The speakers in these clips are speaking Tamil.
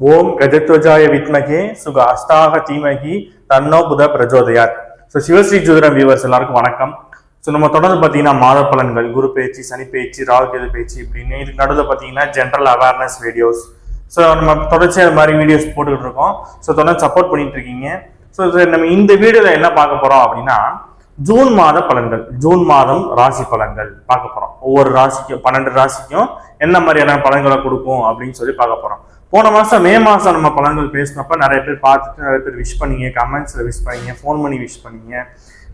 ஓம் கஜத்வஜாய வித்மகே சுக அஸ்தாக தீமகி தன்னோ புத பிரஜோதயார் ஸோ சிவஸ்ரீ ஜோதிடம் வியூவர்ஸ் எல்லாருக்கும் வணக்கம். ஸோ நம்ம தொடர்ந்து பார்த்தீங்கன்னா மாத பலன்கள் குரு பேச்சு சனி பேச்சு ராகு கேது பேச்சு இப்படின்னு இதுக்கு நடுவில் பார்த்தீங்கன்னா ஜென்ரல் அவேர்னஸ் வீடியோஸ் ஸோ நம்ம தொடர்ச்சியாக அது மாதிரி வீடியோஸ் போட்டுக்கிட்டு இருக்கோம். ஸோ தொடர்ந்து சப்போர்ட் பண்ணிட்டு இருக்கீங்க. ஸோ நம்ம இந்த வீடியோவில் என்ன பார்க்க போகிறோம் அப்படின்னா ஜூன் மாத பலன்கள் ஜூன் மாதம் ராசி பலன்கள் பார்க்க போகிறோம் ஒவ்வொரு ராசிக்கும் பன்னெண்டு ராசிக்கும் என்ன மாதிரியான பலன்களை கொடுக்கும் அப்படின்னு சொல்லி பார்க்க போகிறோம் போன மாதம் மே மாதம் நம்ம பழங்கள் பேசினப்ப நிறைய பேர் பார்த்துட்டு நிறைய பேர் விஷ் பண்ணீங்க கமெண்ட்ஸில் விஷ் பண்ணீங்க ஃபோன் பண்ணி விஷ் பண்ணீங்க.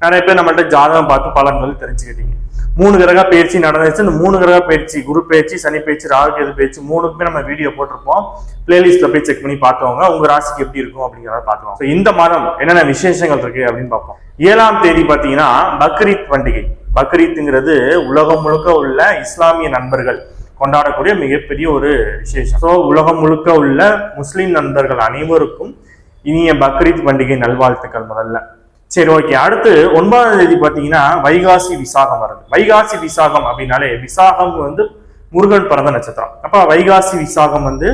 நிறைய பேர் நம்மள்ட்ட ஜாதகம் பார்த்து பழங்கள் தெரிஞ்சுக்கிட்டீங்க. மூணு கிரக பயிற்சி நடந்துச்சு. இந்த மூணு கிரக பயிற்சி குரு பயிற்சி சனி பயிற்சி ராகுகேது பயிற்சி மூணுக்குமே நம்ம வீடியோ போட்டிருப்போம். பிளேலிஸ்ட்ல போய் செக் பண்ணி பார்த்தவங்க உங்க ராசிக்கு எப்படி இருக்கும் அப்படிங்கிறத பார்க்கலாம் ஸோ இந்த மாதம் என்னென்ன விசேஷங்கள் இருக்கு அப்படின்னு பார்ப்போம். ஏழாம் தேதி பார்த்தீங்கன்னா பக்ரீத் பண்டிகை. பக்ரீத்ங்கிறது உலகம் முழுக்க உள்ள இஸ்லாமிய நண்பர்கள். கொண்டாடக்கூடிய மிகப்பெரிய ஒரு விசேஷம். ஸோ உலகம் முழுக்க உள்ள முஸ்லீம் நண்பர்கள் அனைவருக்கும் இனிய பக்ரீத் பண்டிகை நல்வாழ்த்துக்கள் முதல்ல. சரி ஓகே. அடுத்து ஒன்பதாம் தேதி பார்த்தீங்கன்னா வைகாசி விசாகம் வருது. வைகாசி விசாகம் அப்படின்னாலே விசாகம் வந்து முருகன் பிறந்த நட்சத்திரம். அப்போ வைகாசி விசாகம் வந்து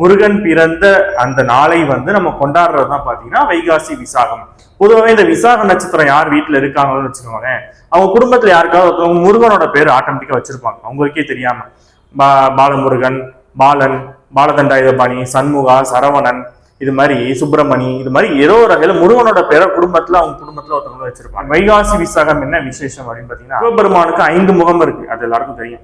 முருகன் பிறந்த அந்த நாளை வந்து நம்ம கொண்டாடுறது தான் பார்த்தீங்கன்னா வைகாசி விசாகம். பொதுவாகவே இந்த விசாக நட்சத்திரம் யார் வீட்டில் இருக்காங்கன்னு வச்சுக்கோங்க அவங்க குடும்பத்தில் யாருக்காவது ஒருத்தவங்க முருகனோட பேர் ஆட்டோமேட்டிக்காக வச்சிருப்பாங்க. அவங்களுக்கே தெரியாமல் பா பாலமுருகன் பாலன் பாலதண்டாயுதபாணி சண்முகா சரவணன் இது மாதிரி சுப்பிரமணி இது மாதிரி ஏதோ ஒரு வகையில் முருகனோட பேரை குடும்பத்துல அவங்க குடும்பத்துல ஒருத்தவங்க வச்சிருப்பாங்க. வைகாசி விசாகம் என்ன விசேஷம் அப்படின்னு பார்த்தீங்கன்னா சிவபெருமானுக்கு ஐந்து முகம் இருக்கு. அது எல்லாருக்கும் தெரியும்.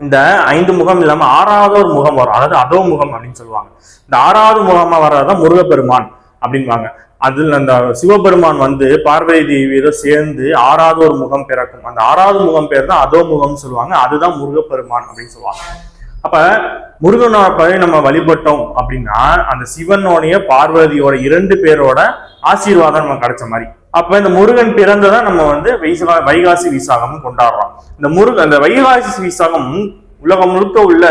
இந்த ஐந்து முகம் இல்லாம ஆறாவது ஒரு முகம் வரும். அதாவது அதோ முகம் அப்படின்னு சொல்லுவாங்க. இந்த ஆறாவது முகமா வர்றதுதான் முருகப்பெருமான் அப்படின்வாங்க அதில் அந்த சிவபெருமான் வந்து பார்வதி தேவியோட சேர்ந்து ஆறாவது ஒரு முகம் பிறக்கும். அந்த ஆறாவது முகம் பேர் தான் அதோ முகம்னு சொல்லுவாங்க. அதுதான் முருகப்பெருமான் அப்படின்னு சொல்லுவாங்க. அப்ப முருகனோட பழைய நம்ம வழிபட்டோம் அப்படின்னா அந்த சிவனோடைய பார்வதியோட இரண்டு பேரோட ஆசீர்வாதம் நமக்கு கிடைச்ச மாதிரி. அப்ப இந்த முருகன் பிறந்ததான் நம்ம வந்து வைசா வைகாசி விசாகம் கொண்டாடுறோம். இந்த முருகன் அந்த வைகாசி விசாகம் உலகம் முழுக்க உள்ள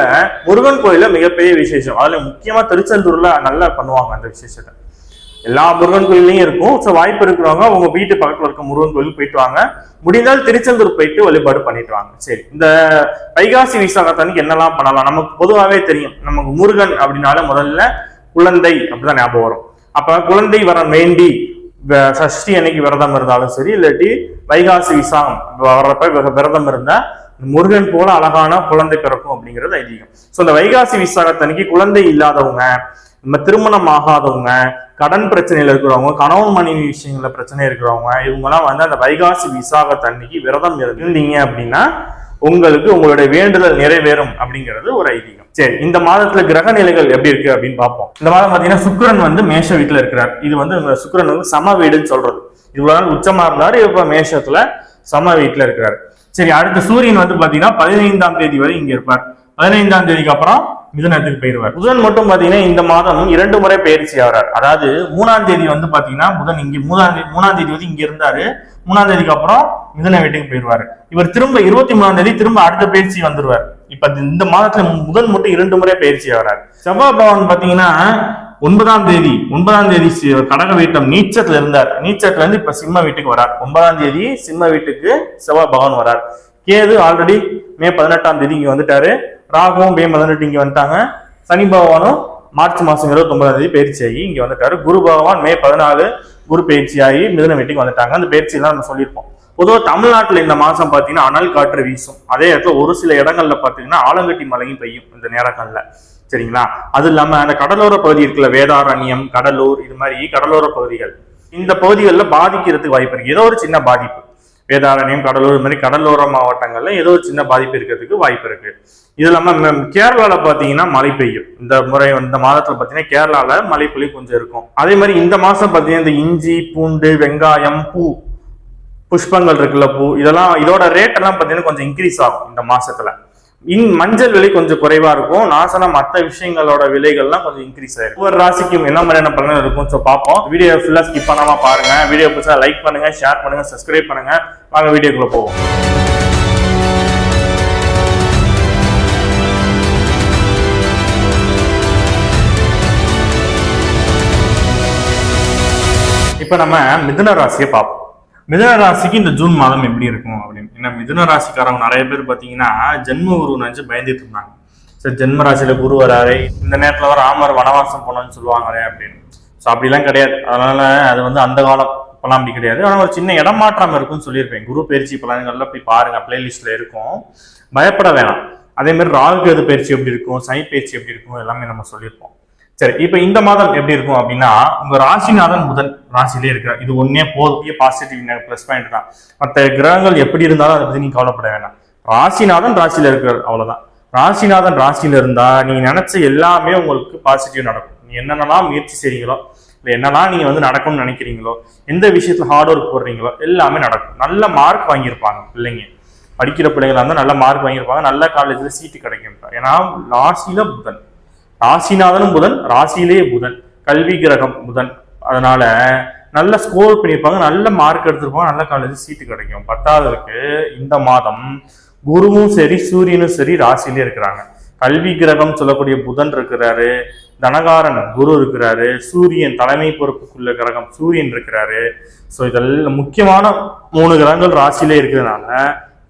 முருகன் கோயில மிகப்பெரிய விசேஷம். அதுல முக்கியமா திருச்செந்தூர்ல நல்லா பண்ணுவாங்க அந்த விசேஷத்தை. எல்லா முருகன் கோயிலையும் இருக்கும். ஸோ வாய்ப்பு இருக்கிறவங்க உங்க வீட்டு பக்கத்தில் இருக்க முருகன் கோயிலுக்கு போயிட்டு வாங்க. முடிந்தால் திருச்செந்தூர் போயிட்டு வழிபாடு பண்ணிட்டு வாங்க. சரி. இந்த வைகாசி விசாகத்தன்னைக்கு என்னெல்லாம் பண்ணலாம்? நமக்கு பொதுவாகவே தெரியும். நமக்கு முருகன் அப்படின்னால முதல்ல குழந்தை அப்படிதான் ஞாபகம் வரும். அப்ப குழந்தை வர வேண்டி சஷ்டி அன்னைக்கு விரதம் இருந்தாலும் சரி இல்லாட்டி வைகாசி விசாகம் வர்றப்ப விரதம் இருந்தா முருகன் போல அழகான குழந்தை பிறக்கும் அப்படிங்கிறது ஐதீகம். ஸோ இந்த வைகாசி விசாகத்தன்னைக்கு குழந்தை இல்லாதவங்க நம்ம திருமணம் ஆகாதவங்க கடன் பிரச்சனையில் இருக்கிறவங்க கணவன் மனைவி விஷயங்கள பிரச்சனை இருக்கிறவங்க இவங்கெல்லாம் வந்து அந்த வைகாசி விசாகத்தன்னைக்கு விரதம் இருந்தீங்க அப்படின்னா உங்களுக்கு உங்களுடைய வேண்டுதல் நிறைவேறும் அப்படிங்கிறது ஒரு ஐதீகம். சரி இந்த மாதத்துல கிரக நிலைகள் எப்படி இருக்கு அப்படின்னு பார்ப்போம். இந்த மாதம் பாத்தீங்கன்னா சுக்கிரன் வந்து மேஷ வீட்டுல இருக்கிறார். இது வந்து இந்த சுக்கிரன் வந்து சம வீடுன்னு சொல்றது. இவ்வளவு நாள் உச்சமா இருந்தாரு இப்ப மேஷத்துல சம வீட்டுல இருக்கிறார். சரி அடுத்து சூரியன் வந்து பாத்தீங்கன்னா பதினைந்தாம் தேதி வரை இங்க இருப்பார். பதினைந்தாம் தேதிக்கு அப்புறம் மிதனத்துக்கு போயிருவார் புதன் மட்டும் பாத்தீங்கன்னா இந்த மாதம் இரண்டு முறை பயிற்சி ஆகிறார். அதாவது மூணாம் தேதி வந்து பாத்தீங்கன்னா புதன் இங்க மூணாம் தேதி மூணாம் தேதி வந்து இங்க இருந்தாரு. மூணாம் தேதிக்கு அப்புறம் மிதன வீட்டுக்கு போயிருவாரு இவர் திரும்ப இருபத்தி மூணாம் தேதி திரும்ப அடுத்த பயிற்சி வந்துருவார். இப்ப இந்த மாதத்துல முதன் மட்டும் இரண்டு முறை பயிற்சி ஆகிறார். செவ்வாய் பவன் பாத்தீங்கன்னா ஒன்பதாம் தேதி ஒன்பதாம் தேதி கடக வீட்டம் நீச்சத்துல இருந்தார். நீச்சத்துல இருந்து இப்ப சிம்ம வீட்டுக்கு வரார். ஒன்பதாம் தேதி சிம்ம வீட்டுக்கு செவ்வாய் பகவான் வரார். கேது ஆல்ரெடி மே பதினெட்டாம் தேதி இங்க வந்துட்டாரு. ராகுவும் மே வந்துட்டு இங்கே வந்துட்டாங்க. சனி பகவானும் மார்ச் மாதம் இருபத்தொன்பதாம் தேதி பயிற்சி ஆகி இங்கே வந்துட்டாரு. குரு பகவான் மே பதினாலு குரு பயிற்சி ஆகி மிதுன வீட்டுக்கு வந்துட்டாங்க. அந்த பயிற்சியெல்லாம் நம்ம சொல்லியிருப்போம். பொதுவாக தமிழ்நாட்டில் இந்த மாதம் பார்த்தீங்கன்னா அனல் காற்று வீசும். அதே இடத்துல ஒரு சில இடங்கள்ல பார்த்தீங்கன்னா ஆலங்கட்டி மழையும் பெய்யும் இந்த நேரங்களில். சரிங்களா? அது இல்லாமல் அந்த கடலோர பகுதி இருக்குல்ல வேதாரண்யம் கடலூர் இது மாதிரி கடலோர பகுதிகள். இந்த பகுதிகளில் பாதிக்கிறதுக்கு வாய்ப்பு இருக்கு. ஏதோ ஒரு சின்ன பாதிப்பு. வேதாரண்யம் கடலூர் இது மாதிரி கடலோர மாவட்டங்கள்ல ஏதோ ஒரு சின்ன பாதிப்பு இருக்கிறதுக்கு வாய்ப்பு இருக்கு. இது இல்லாம கேரளாவில் கேரளால பாத்தீங்கன்னா மழை பெய்யும். இந்த முறை இந்த மாதத்துல பாத்தீங்கன்னா கேரளால மழை பொழி கொஞ்சம் இருக்கும். அதே மாதிரி இந்த மாசம் பாத்தீங்கன்னா இந்த இஞ்சி பூண்டு வெங்காயம் பூ புஷ்பங்கள் இருக்குல்ல பூ இதெல்லாம் இதோட ரேட் எல்லாம் பாத்தீங்கன்னா கொஞ்சம் இன்க்ரீஸ் ஆகும் இந்த மாசத்துல. இன் மஞ்சள் விலை கொஞ்சம் குறைவா இருக்கும். நான் மற்ற விஷயங்களோட விலைகள்லாம் கொஞ்சம் இன்க்ரீஸ் ஆயிருக்கும் ஒவ்வொரு ராசிக்கும் என்ன மாதிரியான பலன் இருக்கும்? ஸோ பார்ப்போம். வீடியோ ஃபுல்லா ஸ்கிப் பண்ணாம பாருங்க. வீடியோ பிடிச்சா லைக் பண்ணுங்க ஷேர் பண்ணுங்க சப்ஸ்கிரைப் பண்ணுங்க. வாங்க வீடியோக்குள்ள போவோம். இப்போ நம்ம மிதுன ராசியை பார்ப்போம். மிதன ராசிக்கு இந்த ஜூன் மாதம் எப்படி இருக்கும் அப்படின்னு? ஏன்னா மிதுன ராசிக்காரவங்க நிறைய பேர் பார்த்தீங்கன்னா ஜென்ம குரு நினைச்சு பயந்துட்டு இருந்தாங்க. சரி ஜென்ம ராசியில குரு வராரு. இந்த நேரத்தில் வர ராமர் வனவாசம் போனோம்னு சொல்லுவாங்களே அப்படின்னு. ஸோ அப்படிலாம் கிடையாது. அதனால அது வந்து அந்த காலம் இப்பெல்லாம் அப்படி கிடையாது. ஆனால் ஒரு சின்ன இடமாற்றம் இருக்கும்னு சொல்லியிருப்பேன். குரு பயிற்சி பலன்கள்லாம் போய் பாருங்க பிளேலிஸ்ட்ல இருக்கும். பயப்பட வேணாம். அதே மாதிரி ராகு கேது பயிற்சி எப்படி இருக்கும்? சனி பயிற்சி எப்படி இருக்கும்? எல்லாமே நம்ம சொல்லியிருப்போம். சரி இப்போ இந்த மாதம் எப்படி இருக்கும் அப்படின்னா உங்க ராசிநாதன் புதன் ராசியிலே இருக்கிறார். இது ஒன்னே போதும். பாசிட்டிவ் ப்ளஸ் பாயிண்ட் தான். மற்ற கிரகங்கள் எப்படி இருந்தாலும் அதை பத்தி நீங்க கவலைப்பட வேண்டாம் ராசிநாதன் ராசியில இருக்கிறார் அவ்வளவுதான். ராசிநாதன் ராசியில இருந்தா நீங்க நினைச்ச எல்லாமே உங்களுக்கு பாசிட்டிவ் நடக்கும். நீ என்னென்னலாம் முயற்சி செய்றீங்களோ இல்லை என்னெல்லாம் நீங்க வந்து நடக்கும்னு நினைக்கிறீங்களோ எந்த விஷயத்துல ஹார்ட் ஒர்க் போடுறீங்களோ எல்லாமே நடக்கும். நல்ல மார்க் வாங்கியிருப்பாங்க பிள்ளைங்க. படிக்கிற பிள்ளைங்களா இருந்தால் நல்ல மார்க் வாங்கியிருப்பாங்க. நல்ல காலேஜ்ல சீட்டு கிடைக்கும் ஏன்னா ராசியில புதன். ராசிநாதனும் புதன் ராசியிலேயே புதன் கல்வி கிரகம் புதன். அதனால நல்ல ஸ்கோர் பண்ணியிருப்பாங்க நல்ல மார்க் எடுத்திருப்பாங்க நல்ல காலேஜ் சீட்டு கிடைக்கும். பத்தாவதுக்கு இந்த மாதம் குருவும் சரி சூரியனும் சரி ராசியிலே இருக்கிறாங்க. கல்வி கிரகம் சொல்லக்கூடிய புதன் இருக்கிறாரு தனகாரன் குரு இருக்கிறாரு சூரியன் தலைமை பொறுப்புக்குள்ள கிரகம் சூரியன் இருக்கிறாரு. ஸோ இதெல்லாம் முக்கியமான மூணு கிரகங்கள் ராசியிலே இருக்கிறதுனால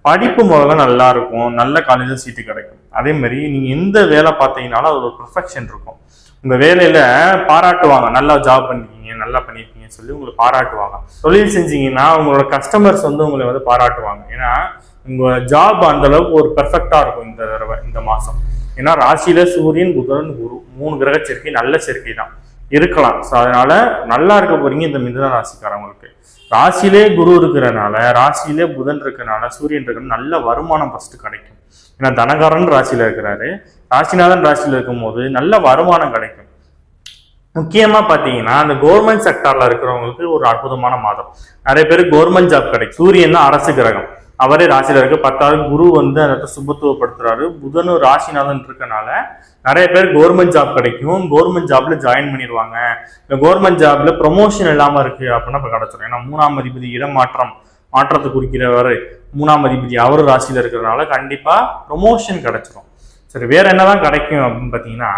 படிப்பு முதல்ல நல்லா இருக்கும் நல்ல காலேஜில் சீட்டு கிடைக்கும். அதே மாதிரி நீங்கள் எந்த வேலை பார்த்தீங்கனாலும் அது ஒரு ப்ரொஃபெக்ஷன் இருக்கும். உங்கள் வேலையில் பாராட்டுவாங்க. நல்லா ஜாப் பண்ணிருக்கீங்க நல்லா பண்ணியிருக்கீங்கன்னு சொல்லி உங்களை பாராட்டுவாங்க. தொழில் செஞ்சீங்கன்னா உங்களோட கஸ்டமர்ஸ் வந்து உங்களை வந்து பாராட்டுவாங்க. ஏன்னா உங்கள் ஜாப் அந்த அளவுக்கு ஒரு பெர்ஃபெக்டாக இருக்கும் இந்த தடவை இந்த மாதம் ஏன்னா ராசியில் சூரியன் புதன் குரு மூணு கிரக சேர்க்கை நல்ல சேர்க்கை தான். இருக்கலாம். ஸோ அதனால் நல்லா இருக்க போகிறீங்க இந்த மிதன ராசிக்காரவங்களுக்கு ராசியிலே குரு இருக்கிறனால ராசியிலே புதன் இருக்கிறனால சூரியன் இருக்கிறனால நல்ல வருமானம் ஃபர்ஸ்ட் கிடைக்கும். ஏன்னா தனகாரன் ராசியில இருக்கிறாரு. ராசிநாதன் ராசியில இருக்கும்போது நல்ல வருமானம் கிடைக்கும். முக்கியமா பாத்தீங்கன்னா அந்த கவர்மெண்ட் செக்டாரில் இருக்கிறவங்களுக்கு ஒரு அற்புதமான மாதம். நிறைய பேருக்கு கவர்மெண்ட் ஜாப் கிடைக்கும். சூரியன் தான் அரசு கிரகம். அவரே ராசியில் இருக்கு. பத்தாவது குரு வந்து அந்த சுபத்துவப்படுத்துறாரு. புதனும் ராசிநாதன் இருக்கனால நிறைய பேர் கவர்மெண்ட் ஜாப் கிடைக்கும். கவர்மெண்ட் ஜாப்ல ஜாயின் பண்ணிடுவாங்க. இந்த கவர்மெண்ட் ஜாப்ல ப்ரொமோஷன் இல்லாம இருக்கு அப்படின்னா இப்போ கிடச்சிடும் ஏன்னா மூணாம் அதிபதி இடமாற்றம் மாற்றத்தை குறிக்கிறவர் மூணாம் அதிபதி அவர் ராசியில் இருக்கிறதுனால கண்டிப்பா ப்ரொமோஷன் கிடைச்சிடும் சரி வேற என்னதான் கிடைக்கும் அப்படின்னு பார்த்தீங்கன்னா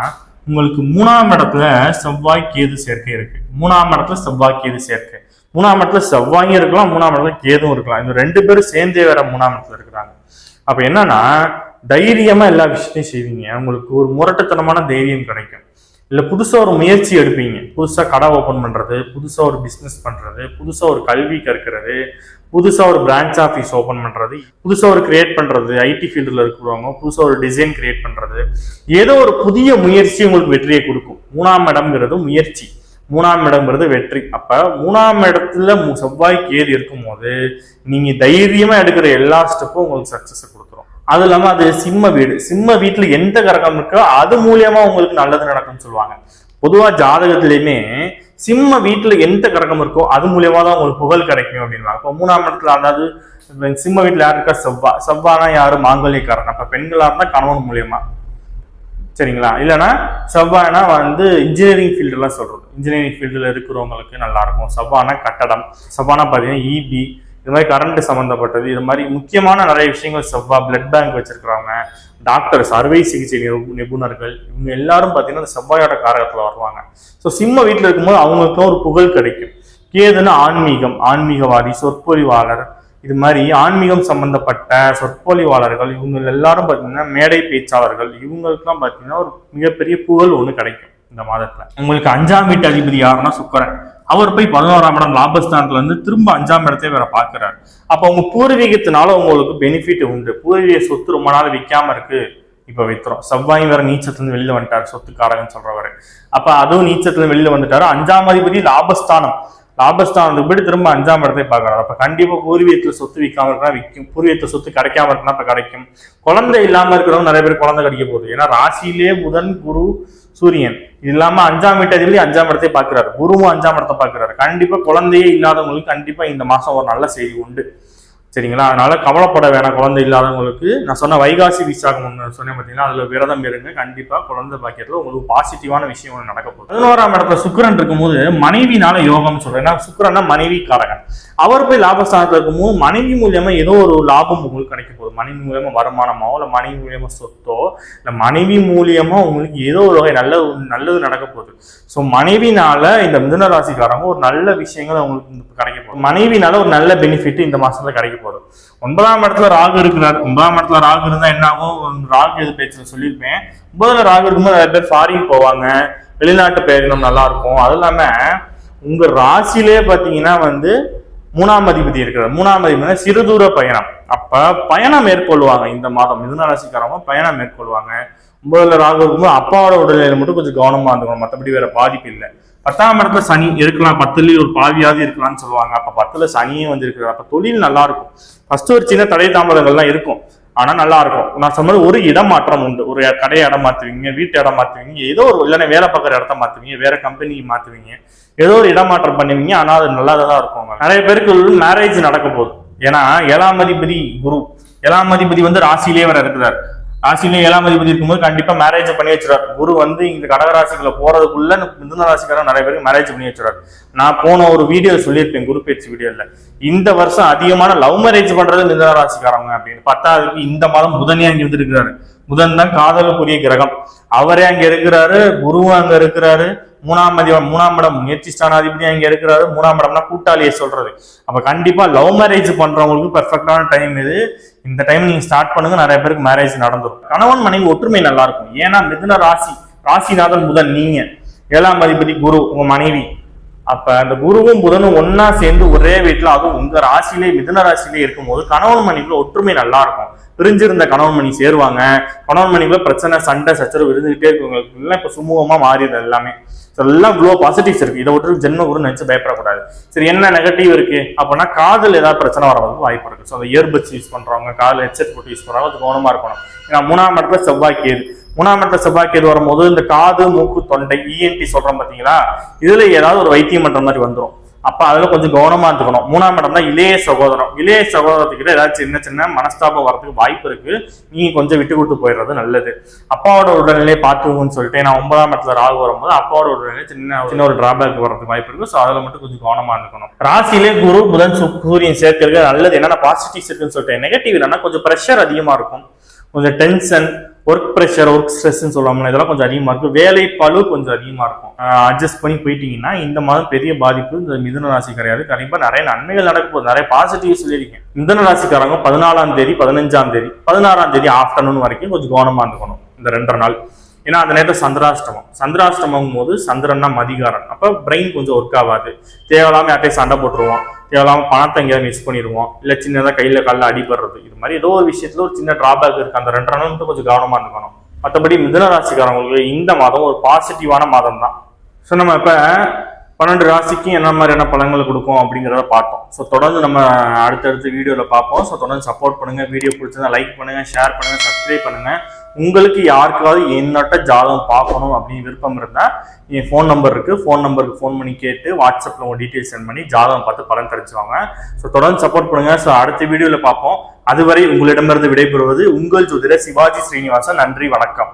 உங்களுக்கு மூணாம் இடத்துல செவ்வாய் கேது சேர்க்கை இருக்கு. மூணாம் இடத்துல செவ்வாய் கேது சேர்க்கை. மூணாம் இடத்துல செவ்வாயும் இருக்கலாம் மூணாம் இடத்துல கேதும் இருக்கலாம். இந்த ரெண்டு பேரும் சேர்ந்தே வேற மூணாம் இடத்துல இருக்கிறாங்க. அப்ப என்னன்னா தைரியமா எல்லா விஷயத்தையும் செய்வீங்க. உங்களுக்கு ஒரு முரட்டுத்தனமான தைரியம் கிடைக்கும். இல்ல புதுசா ஒரு முயற்சி எடுப்பீங்க. புதுசா கடை ஓபன் பண்றது புதுசா ஒரு பிசினஸ் பண்றது புதுசா ஒரு கல்வி கற்கிறது புதுசா ஒரு பிரான்ச் ஆஃபீஸ் ஓபன் பண்றது புதுசா ஒரு கிரியேட் பண்றது ஐடி ஃபீல்டில் இருக்கிறவங்க புதுசா ஒரு டிசைன் கிரியேட் பண்றது. ஏதோ ஒரு புதிய முயற்சி உங்களுக்கு வெற்றியை கொடுக்கும். மூணாம் இடம்ங்கிறது முயற்சி. மூணாம் இடம்ங்கிறது வெற்றி. அப்ப மூணாம் இடத்துல மு- செவ்வாய் கேது இருக்கும்போது நீங்க தைரியமா எடுக்கிற எல்லா ஸ்டெப்பும் உங்களுக்கு சக்சஸ் கொடுத்துரும். அது இல்லாம அது சிம்ம வீடு. சிம்ம வீட்டுல எந்த கரகம் இருக்கோ அது மூலியமா உங்களுக்கு நல்லது நடக்கும்னு சொல்லுவாங்க. பொதுவா ஜாதகத்திலயுமே சிம்ம வீட்டுல எந்த கரகம் இருக்கோ அது மூலியமா தான் உங்களுக்கு புகழ் கிடைக்கும் அப்படின்வாங்க இப்போ மூணாம் இடத்துல அதாவது சிம்ம வீட்டுல யாரு இருக்கா? செவ்வா. செவ்வானா யாரு? மாங்கல்யக்காரன். அப்ப பெண்களா இருந்தா கணவன் மூலியமா. சரிங்களா? இல்லைன்னா செவ்வாய்னா வந்து இன்ஜினியரிங் ஃபீல்டுலாம் சொல்கிறோம் இன்ஜினியரிங் ஃபீல்டில் இருக்கிறவங்களுக்கு நல்லா இருக்கும் செவ்வானா கட்டடம் செவ்வானா பார்த்தீங்கன்னா இபி இது மாதிரி கரண்ட் சம்மந்தப்பட்டது இது மாதிரி முக்கியமான நிறைய விஷயங்கள் செவ்வா பிளட் பேங்க் வச்சிருக்கிறவங்க டாக்டர்ஸ் அறுவை சிகிச்சை நிபு- நிபுணர்கள் இவங்க எல்லாரும் பார்த்தீங்கன்னா அந்த செவ்வாயோட காரகத்தில் வருவாங்க. ஸோ சிம்ம வீட்டில் இருக்கும்போது அவங்களுக்கும் ஒரு புகழ் கிடைக்கும். கேதுன்னா ஆன்மீகம் ஆன்மீகவாதி சொற்பொழிவாளர் இது மாதிரி ஆன்மீகம் சம்பந்தப்பட்ட சொற்பொழிவாளர்கள் இவங்க எல்லாரும் பார்த்தீங்கன்னா மேடை பேச்சாளர்கள் இவங்களுக்குலாம் பார்த்தீங்கன்னா ஒரு மிகப்பெரிய புகழ் ஒன்று கிடைக்கும் இந்த மாதத்துல. உங்களுக்கு அஞ்சாம் வீட்டு அதிபதி யாருன்னா சுக்கரன். அவர் போய் பதினோராம் இடம் லாபஸ்தானத்துல இருந்து திரும்ப அஞ்சாம் இடத்தை வேற பாக்குறாரு அப்ப உங்க பூர்வீகத்தினால உங்களுக்கு பெனிஃபிட் உண்டு. பூர்வீக சொத்து ரொம்ப நாள் விற்காம இருக்கு. இப்ப வைக்கிறோம் செவ்வாயும் வேற நீச்சத்துல வெளியில வந்துட்டாரு சொத்துக்காரங்கன்னு சொல்றவரு. அப்ப அதுவும் நீச்சத்துல வெளியில வந்துட்டாரு. அஞ்சாம் அதிபதி லாபஸ்தானம். லாபஸ்தானத்துக்கு போயிட்டு திரும்ப அஞ்சாம் இடத்தை பார்க்கறாரு. அப்ப கண்டிப்பா பூர்வீகத்துல சொத்து விற்காம இருக்கா விற்கும் பூர்வீகத்துல சொத்து கிடைக்காம இருக்குன்னா இப்ப கிடைக்கும். குழந்தை இல்லாம இருக்கிறவங்க நிறைய பேர் குழந்தை கிடைக்க போகுது. ஏன்னா ராசியிலே புதன் குரு சூரியன். இது இல்லாம அஞ்சாம் வீட்டு அதிபதி அஞ்சாம் இடத்தை பார்க்குறாரு. குருவும் அஞ்சாம் இடத்தை பார்க்குறாரு. கண்டிப்பா குழந்தையே இல்லாதவங்களுக்கு கண்டிப்பா இந்த மாசம் ஒரு நல்ல செய்தி உண்டு. சரிங்களா? அதனால கவலைப்பட வேணாம் குழந்தை இல்லாதவங்களுக்கு. நான் சொன்ன வைகாசி விசாகம் ஒன்று சொன்னேன் பார்த்தீங்கன்னா அதில் விரதம் இருங்க. கண்டிப்பாக குழந்தை பாக்கியத்தில் உங்களுக்கு பாசிட்டிவான விஷயம் ஒன்று நடக்க போகுது. பதினோராம் இடத்துல சுக்கரன் இருக்கும்போது மனைவினால யோகம்னு சொல்றேன். ஏன்னா சுக்கரன்னா மனைவி காரகன் அவர் போய் லாபஸ்தானத்தில் இருக்கும்போது மனைவி மூலியமா ஏதோ ஒரு லாபம் உங்களுக்கு கிடைக்க போகுது. மனைவி மூலியமா வருமானமோ இல்லை மனைவி மூலியமா சொத்தோ இல்லை மனைவி மூலியமா உங்களுக்கு ஏதோ ஒரு வகை நல்ல நல்லது நடக்க போகுது. ஸோ மனைவினால இந்த மிதுன ராசிக்காரங்க ஒரு நல்ல விஷயங்கள் அவங்களுக்கு கிடைக்க போகுது. மனைவினால ஒரு நல்ல பெனிஃபிட் இந்த மாசத்துல கிடைக்க போடும் ஒன்பதாம் இடத்துல ராகு இருக்கிறார். ஒன்பதாம் இடத்துல ராகு இருந்தா என்ன ஆகும் ராகு எது பேச்சு சொல்லியிருப்பேன். ஒன்பதுல ராகு இருக்கும்போது நிறைய பேர் ஃபாரின் போவாங்க. வெளிநாட்டு பயணம் நல்லா இருக்கும். அது இல்லாம உங்க ராசிலே பாத்தீங்கன்னா வந்து மூணாம் அதிபதி இருக்கிறார். மூணாம் அதிபதி சிறுதூர பயணம். அப்ப பயணம் மேற்கொள்வாங்க இந்த மாதம். மிதுன ராசிக்காரவங்க பயணம் மேற்கொள்வாங்க. ஒன்பதுல ராகு இருக்கும்போது அப்பாவோட உடல்நிலை மட்டும் கொஞ்சம் கவனமா இருந்துக்கணும். மற்றபடி வேற பாதிப்பு இல்லை. பத்தாம் இடத்துல சனி இருக்கலாம் பத்துலேயும் ஒரு பாவியாவது இருக்கலாம்னு சொல்லுவாங்க. அப்போ பத்துல சனியும் வந்து அப்போ தொழில் நல்லா இருக்கும் ஃபர்ஸ்ட் ஒரு சின்ன தடை தாமதங்கள்லாம் இருக்கும். ஆனால் நல்லா இருக்கும் நான் சொன்னது ஒரு இடம் மாற்றம் உண்டு. ஒரு கடையை இடம் மாற்றுவீங்க வீட்டு இடம் மாற்றுவீங்க ஏதோ ஒரு இல்லைன்னா வேலை பார்க்குற இடத்த மாற்றுவீங்க வேற கம்பெனிக்கு மாற்றுவீங்க. ஏதோ ஒரு இடமாற்றம் பண்ணுவீங்க. ஆனால் அது நல்லா தான் இருக்கும். நிறைய பேருக்கு மேரேஜ் நடக்க போகுது. ஏன்னா ஏழாம் அதிபதி குரு. ஏழாம் அதிபதி வந்து ராசியிலே வர இருக்கிறார். ராசியிலே ஏழாம் அதிபதி இருக்கும்போது கண்டிப்பா மேரேஜ் பண்ணி வச்சிருவார். குரு வந்து இந்த கடகராசிக்குள்ள போறதுக்குள்ள மிதுன ராசிக்காரன் நிறைய பேருக்கு மேரேஜ் பண்ணி வச்சிருவார். நான் போன ஒரு வீடியோ சொல்லியிருப்பேன் குரு பேச்சு வீடியோல இந்த வருஷம் அதிகமான லவ் மேரேஜ் பண்றது மிதுன ராசிக்காரங்க அப்படின்னு. பத்தாவதுக்கு இந்த மாதம் புதனே அங்கே இருந்திருக்கிறாரு. புதன் தான் காதலுக்குரிய கிரகம். அவரே அங்க இருக்கிறாரு குருவும் அங்க இருக்கிறாரு. மூணாம் அதிபதி மூணாம் இடம் முயற்சி ஸ்தானாதிபதி அங்க இருக்கிறாரு. மூணாம் இடம்னா கூட்டாளியை சொல்றது. அப்ப கண்டிப்பா லவ் மேரேஜ் பண்றவங்களுக்கு பெர்ஃபெக்டான டைம் இது. இந்த டைம் நீங்க ஸ்டார்ட் பண்ணுங்க நிறைய பேருக்கு மேரேஜ் நடந்துடும் கணவன் மனைவி ஒற்றுமை நல்லா இருக்கும். ஏன்னா மிதுன ராசி ராசிநாதன் புதன் நீங்க. ஏழாம் அதிபதி குரு உங்க மனைவி. அப்ப அந்த குருவும் புதனும் ஒன்னா சேர்ந்து ஒரே வீட்டுல அதுவும் உங்க ராசியிலே ராசிலே ராசியிலே இருக்கும்போது கணவன் மனைவிக்குள்ள ஒற்றுமை நல்லா இருக்கும். பிரிஞ்சிருந்த கணவன் மணி சேருவாங்க. கணவன் மனைவிக்குள்ள பிரச்சனை சண்டை சச்சரவு இருந்துகிட்டே இருக்கவங்களுக்கு எல்லாம் இப்ப சுமூகமா மாறிடுது எல்லாமே. எல்லாம் இவ்வளோ பாசிட்டிவ்ஸ் இருக்கு. இதை விட்டு ஜென்ம குரு நினைச்சு பயப்படக்கூடாது. சரி என்ன நெகட்டிவ் இருக்கு? அப்படின்னா காதல் ஏதாவது பிரச்சனை வரதுக்கு வாய்ப்பு இருக்கு. ஸோ அந்த இயர்பட்ஸ் யூஸ் பண்றவங்க காதல் ஹெட்செட் போட்டு யூஸ் பண்றவங்க அது கவனமா இருக்கணும். ஏன்னா மூணாம் இடத்துல செவ்வாய்க்கு மூணாம் இடத்துல செவ்வாக்கிது வரும்போது இந்த காது மூக்கு தொண்டை இஎன்டி சொல்றோம் பாத்தீங்களா? இதுல ஏதாவது ஒரு வைத்தியம் பண்ற மாதிரி வந்துடும் அப்ப அதுல கொஞ்சம் கவனமா இருந்துக்கணும். மூணாம் இடம் தான் இளைய சகோதரம். இளைய சகோதரத்துக்கிட்ட ஏதாவது சின்ன சின்ன மனஸ்தாபம் வரதுக்கு வாய்ப்பு இருக்கு. நீங்க கொஞ்சம் விட்டு கொடுத்து போயிடுறது நல்லது. அப்பாவோட உடல்நிலையை பார்த்துக்கோன்னு சொல்லிட்டு நான் ஒன்பதாம் இடத்துல ராகு வரும்போது அப்பாவோட உடல்நிலை சின்ன சின்ன ஒரு டிராபேக் வரதுக்கு வாய்ப்பு இருக்கு. ஸோ அதுல மட்டும் கொஞ்சம் கவனமா இருந்துக்கணும். ராசியிலே குரு புதன் சூரியன் சேர்க்கிறது நல்லது. என்னன்னா பாசிட்டிவ்ஸ் இருக்குன்னு சொல்லிட்டு நெகட்டிவ் இல்லைன்னா கொஞ்சம் ப்ரெஷர் அதிகமா இருக்கும். கொஞ்சம் டென்ஷன் ஒர்க் ப்ரெஷர் ஒர்க் ஸ்ட்ரெஸ்ன்னு சொல்லுவாங்க இதெல்லாம் கொஞ்சம் அதிகமாக இருக்கும் வேலை பளு கொஞ்சம் அதிகமாக இருக்கும். அட்ஜஸ்ட் பண்ணி போயிட்டீங்கன்னா இந்த மாதம் பெரிய பாதிப்பு இந்த மிதன ராசி கிடையாது. கண்டிப்பாக நிறைய நன்மைகள் நடக்க போகுது. நிறைய பாசிட்டிவ் சொல்லியிருக்கேன் மிதன ராசிக்காரங்க பதினாலாம் தேதி பதினஞ்சாம் தேதி பதினாறாம் தேதி ஆஃப்டர்நூன் வரைக்கும் கொஞ்சம் கவனமாக இருந்துக்கணும். இந்த ரெண்டரை நாள். ஏன்னா அந்த நேரத்தில் சந்திராஷ்டமம். சந்திராஷ்டமம் போது சந்திரன்னா மதிகாரம் அப்போ பிரெயின் கொஞ்சம் ஒர்க் ஆகாது. தேவையில்லாமல் யார்ட்டையும் சண்டை போட்டுருவோம். தேவையில்லாமல் பணத்தை எங்கேயாவது மிஸ் பண்ணிடுவோம் இல்லை சின்னதாக கையில் காலில் அடிபடுறது இது மாதிரி ஏதோ ஒரு விஷயத்தில் ஒரு சின்ன டிராபேக் இருக்குது அந்த ரெண்டு நாள் மட்டும் கொஞ்சம் கவனமாக இருந்துக்கணும் மற்றபடி மிதுன ராசிக்காரங்களுக்கு இந்த மாதம் ஒரு பாசிட்டிவான மாதம் தான் ஸோ நம்ம இப்போ பன்னெண்டு ராசிக்கும் என்ன மாதிரியான பலன்கள் கொடுக்கும் அப்படிங்கிறத பார்த்தோம் ஸோ தொடர்ந்து நம்ம அடுத்தடுத்து வீடியோவில் பார்ப்போம். ஸோ தொடர்ந்து சப்போர்ட் பண்ணுங்கள் வீடியோ பிடிச்சதா லைக் பண்ணுங்கள் ஷேர் பண்ணுங்கள் சப்ஸ்கிரைப் பண்ணுங்கள் உங்களுக்கு யாருக்காவது என்னட்ட ஜாதகம் பார்க்கணும் அப்படின்னு விருப்பம் இருந்தால் என் ஃபோன் நம்பர் இருக்குது ஃபோன் நம்பருக்கு ஃபோன் பண்ணி கேட்டு வாட்ஸ்அப்பில் உங்கள் டீட்டெயில்ஸ் சென்ட் பண்ணி ஜாதகம் பார்த்து பலன் தெரிஞ்சுவாங்க. ஸோ தொடர்ந்து சப்போர்ட் பண்ணுங்கள் ஸோ அடுத்த வீடியோவில் பார்ப்போம். அதுவரை உங்களிடமிருந்து விடைபெறுவது உங்கள் ஜோதிடர் சிவாஜி ஸ்ரீனிவாசன். நன்றி வணக்கம்.